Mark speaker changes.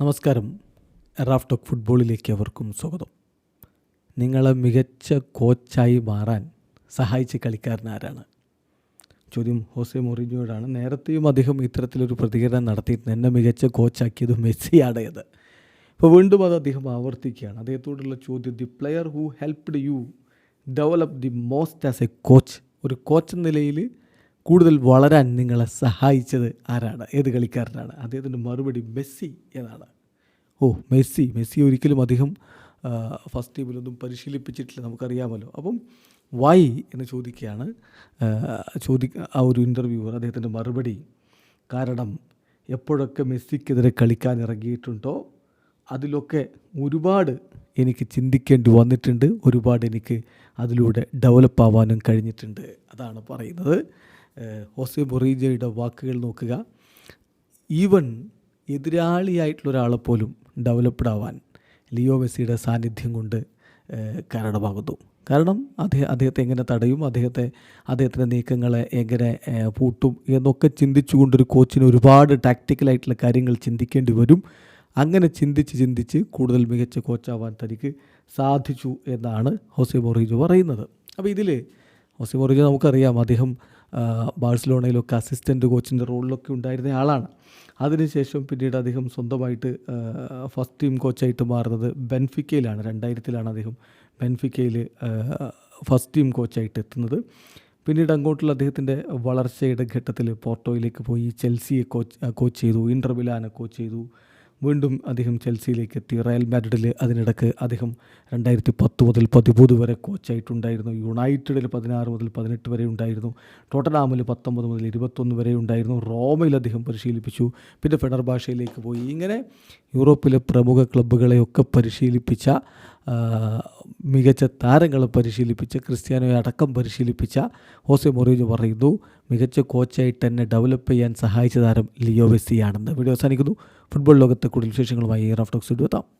Speaker 1: നമസ്കാരം. Raf talk ഫുട്ബോളിലേക്ക് അവർക്കും സ്വാഗതം. നിങ്ങളെ മികച്ച കോച്ചായി മാറാൻ സഹായിച്ച കളിക്കാരൻ ആരാണ്? ചോദ്യം ഹോസെ മൊറിഞ്ഞോടാണ് നേരത്തെയും അദ്ദേഹം ഇത്തരത്തിലൊരു പ്രതികരണം നടത്തിയിരുന്നു. എന്നെ മികച്ച കോച്ചാക്കിയത് മെസ്സിയാണ് എന്ന്. ഇപ്പോൾ വീണ്ടും അത് അദ്ദേഹം ആവർത്തിക്കുകയാണ്. അദ്ദേഹത്തോടുള്ള ചോദ്യം the player who helped you develop the most as a coach? ഒരു കോച്ച് നിലയിൽ കൂടുതൽ വളരാൻ നിങ്ങളെ സഹായിച്ചത് ആരാണ്? ഏത് കളിക്കാരനാണ്? അദ്ദേഹത്തിന്റെ മറുപടി മെസ്സി എന്നാണ്. ഓ മെസ്സി. മെസ്സി ഒരിക്കലും അധികം ഫസ്റ്റ് ടീമിലൊന്നും പരിശീലിപ്പിച്ചിട്ടില്ല നമുക്കറിയാമല്ലോ. അപ്പം വൈ എന്ന് ചോദിക്കുകയാണ് ചോദി ആ ഒരു ഇന്റർവ്യൂവർ അദ്ദേഹത്തിന്റെ മറുപടി. കാരണം എപ്പോഴൊക്കെ മെസ്സിക്കെതിരെ കളിക്കാൻ ഇറങ്ങിയിട്ടുണ്ടോ അതിലൊക്കെ ഒരുപാട് എനിക്ക് ചിന്തിക്കേണ്ടി വന്നിട്ടുണ്ട്. ഒരുപാട് എനിക്ക് അതിലൂടെ ഡെവലപ്പ് ആവാനും കഴിഞ്ഞിട്ടുണ്ട്. അതാണ് പറയുന്നത്. ഹോസെ ബൊറീജയുടെ വാക്കുകൾ നോക്കുക. ഈവൻ എതിരാളിയായിട്ടുള്ള ഒരാളെ പോലും ഡെവലപ്ഡ് ആവാൻ ലിയോ മെസ്സിയുടെ സാന്നിധ്യം കൊണ്ട് കാരണമാകുന്നു. കാരണം അദ്ദേഹം അദ്ദേഹത്തെ എങ്ങനെ തടയും അദ്ദേഹത്തെ അദ്ദേഹത്തിന്റെ നീക്കങ്ങളെ എങ്ങനെ പൂട്ടും എന്നൊക്കെ ചിന്തിച്ചുകൊണ്ടൊരു കോച്ചിന് ഒരുപാട് ടാക്റ്റിക്കലായിട്ടുള്ള കാര്യങ്ങൾ ചിന്തിക്കേണ്ടി വരും. അങ്ങനെ ചിന്തിച്ച് ചിന്തിച്ച് കൂടുതൽ മികച്ച കോച്ചാവാൻ തനിക്ക് സാധിച്ചു എന്നാണ് ഹോസെ മൊറീജോ പറയുന്നത്. അപ്പോൾ ഇതിൽ ഹോസെ മൊറീജോ നമുക്കറിയാം അദ്ദേഹം ബാഴ്സലോണയിലൊക്കെ അസിസ്റ്റന്റ് കോച്ചിന്റെ റോളിലൊക്കെ ഉണ്ടായിരുന്ന ആളാണ്. അതിനുശേഷം പിന്നീട് അദ്ദേഹം സ്വന്തമായിട്ട് ഫസ്റ്റ് ടീം കോച്ചായിട്ട് മാറുന്നത് ബെൻഫിക്കയിലാണ്. രണ്ടായിരത്തിലാണ് അദ്ദേഹം ബെൻഫിക്കയിൽ ഫസ്റ്റ് ടീം കോച്ചായിട്ട് എത്തുന്നത്. പിന്നീട് അങ്ങോട്ടുള്ള അദ്ദേഹത്തിന്റെ വളർച്ചയുടെ ഘട്ടത്തിൽ പോർട്ടോയിലേക്ക് പോയി ചെൽസിയെ കോച്ച് കോച്ച് ചെയ്തു. ഇന്റർവിലാനെ കോച്ച് ചെയ്തു. വീണ്ടും അദ്ദേഹം ചെൽസിയിലേക്ക് എത്തി. റയൽ മാഡ്രിഡിൽ അതിനിടക്ക് അദ്ദേഹം രണ്ടായിരത്തി പത്ത് മുതൽ പതിമൂന്ന് വരെ കോച്ചായിട്ടുണ്ടായിരുന്നു. യുണൈറ്റഡിൽ പതിനാറ് മുതൽ പതിനെട്ട് വരെ ഉണ്ടായിരുന്നു. ടോട്ടനാമിൽ പത്തൊമ്പത് മുതൽ ഇരുപത്തൊന്ന് വരെ ഉണ്ടായിരുന്നു. റോമയിൽ അദ്ദേഹം പരിശീലിപ്പിച്ചു. പിന്നെ ഫെഡർ ഭാഷയിലേക്ക് പോയി. ഇങ്ങനെ യൂറോപ്പിലെ പ്രമുഖ ക്ലബ്ബുകളെയൊക്കെ പരിശീലിപ്പിച്ച മികച്ച താരങ്ങളെ പരിശീലിപ്പിച്ച ക്രിസ്ത്യാനോയെ അടക്കം പരിശീലിപ്പിച്ച ഹോസെ മൊറീജോ പറയുന്നു മികച്ച കോച്ചായിട്ട് എന്നെ ഡെവലപ്പ് ചെയ്യാൻ സഹായിച്ച താരം ലിയോ വെസ്സിയാണെന്ന് വീഡിയോ അവസാനിക്കുന്നു. ഫുട്ബോൾ ലോകത്തെ കൂടുതൽ വിശേഷങ്ങളുമായി റാഫ്റ്റോക്സ് എത്താം